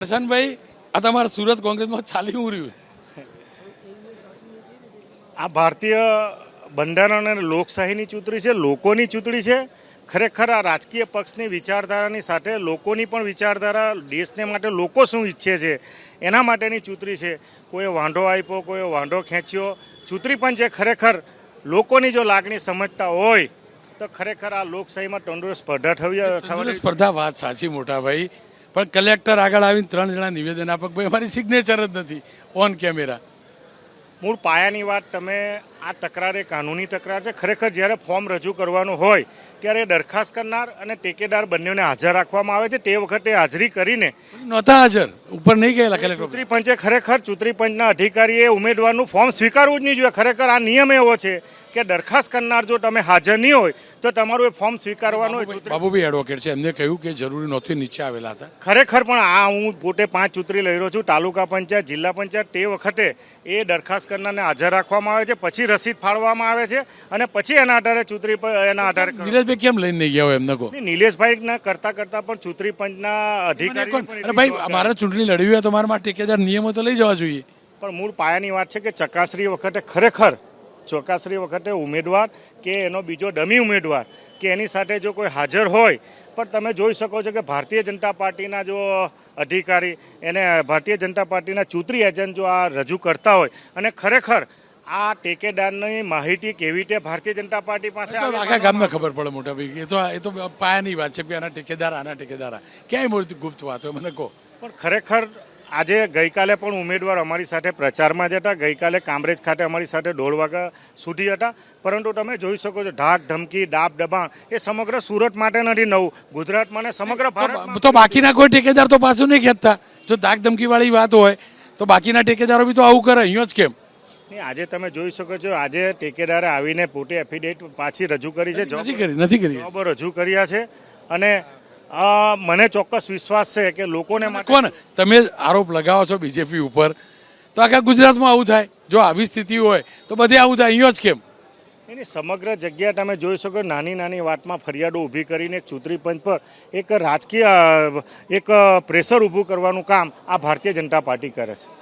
પ્રશાંતભાઈ આ તમારા સુરત કોંગ્રેસમાં ચાલી ઉર્યું આ ભારતીય બંધારણ અને લોકશાહીની ચૂંટણી છે લોકોની ચૂંટણી છે. ખરેખર આ રાજકીય પક્ષની વિચારધારાની સાથે લોકોની પણ વિચારધારા દેશને માટે લોકો શું ઈચ્છે છે એના માટેની ચૂંટણી છે. કોઈએ વાંઢો આપ્યો કોઈએ વાંઢો ખેંચ્યો. ચૂંટણી પણ છે ખરેખર લોકોની જો લાગણી સમજતા હોય તો ખરેખર આ લોકશાહીમાં તંદુરસ્ત સ્પર્ધા થવી સ્પર્ધા વાત સાચી મોટા ભાઈ પણ કલેક્ટર આગળ આવીને ત્રણ જણા નિવેદન આપક ભાઈ, અમારી સિગ્નેચર જ નથી. ઓન કેમેરા મૂળ પાયાની વાત તમે આ તકરાર એ કાનૂની તકરાર છે. ખરેખર જ્યારે ફોર્મ રજૂ કરવાનું હોય ત્યારે દરખાસ્ત કરનાર અને ટેકેદાર બંનેને હાજર રાખવામાં આવે છે. તે વખતે હાજરી કરીને નહોતા હાજર. ઉપર નહીં ગયેલા ચૂંટણી પંચે ખરેખર ચૂંટણી પંચના અધિકારીએ ઉમેદવારનું ફોર્મ સ્વીકારવું જ નહીં જોઈએ. ખરેખર આ નિયમ એવો છે કે દરખાસ્ત કરનાર જો તમે હાજર નહીં હોય તો તમારું એ ફોર્મ સ્વીકારવાનું બાબુભાઈ એડવોકેટ છે. એમને કહ્યું કે જરૂરી નહોતી નીચે આવેલા હતા. ખરેખર પણ આ હું પોતે પાંચ ચૂંટણી લઈ રહ્યો છું. તાલુકા પંચાયત જિલ્લા પંચાયત તે વખતે એ દરખાસ્ત કરનારને હાજર રાખવામાં આવે છે. પછી રસીદ ફાળવામાં આવે છે અને પછી એના આધારે ચૂંટણી એના આધારે નિલેશભાઈ કેમ લઈને નહીં ગયા હોય એમને કહો નિલેશભાઈ ના કરતા કરતા પણ ચૂંટણી પંચના અધિકારી? ભાઈ મારે ચૂંટણી લડવી હોય તો મારા માટે ટેકેદાર નિયમો તો લઈ જવા જોઈએ. પણ મૂળ પાયાની વાત છે કે ચકાસણી વખતે ખરેખર ચકાસણી વખતે ઉમેદવાર કે એનો બીજો ડમી ઉમેદવાર કે એની સાથે જો કોઈ હાજર હોય પણ તમે જોઈ શકો છો કે ભારતીય જનતા પાર્ટીના જો અધિકારી એને ભારતીય જનતા પાર્ટીના ચૂંટણી એજન્ટ જો આ રજૂ કરતા હોય અને ખરેખર આ ટેકેદારની માહિતી કેવી રીતે ભારતીય જનતા પાર્ટી પાસે આખા ગામને ખબર પડે મોટા ભાઈ એ તો એ તો પાયાની વાત છે કે આના ટેકેદાર આના ટેકેદાર. ક્યાંય મોટી ગુપ્ત વાત હોય? મને કહો. પણ ખરેખર આજે ગઈકાલે પણ ઉમેદવાર અમારી સાથે પ્રચારમાં જ હતા. ગઈકાલે કામરેજ ખાતે અમારી સાથે દોઢ વાગ્યા સુધી હતા. પરંતુ તમે જોઈ શકો છો ઢાક ધમકી દાબ દબાણ એ સમગ્ર સુરત માટે નથી નવું. ગુજરાતમાં ને સમગ્ર ભારત તો બાકીના કોઈ ઠેકેદાર તો પાછું નહીં ખેંચતા. જો ધાક ધમકી વાળી વાત હોય તો બાકીના ઠેકેદારો બી તો આવું કરે. અહીંયા જ કેમ? આજે તમે જોઈ શકો છો આજે ટેકેદારે આવીને પોતે એફિડેવિટ પાછી રજૂ કરી છે નથી કરી નથી કરી. જવાબો રજૂ કર્યા છે. અને મને ચોક્કસ વિશ્વાસ છે કે લોકોને કોણ? તમે આરોપ લગાવો છો બીજેપી ઉપર. તો આખા ગુજરાતમાં આવું થાય? જો આવી સ્થિતિ હોય તો બધે આવું થાય અહીંયા જ કેમ? એની સમગ્ર જગ્યા તમે જોઈ શકો નાની નાની વાતમાં ફરિયાદો ઊભી કરીને એક ચૂંટણી પંચ પર એક રાજકીય એક પ્રેશર ઊભું કરવાનું કામ આ ભારતીય જનતા પાર્ટી કરે છે.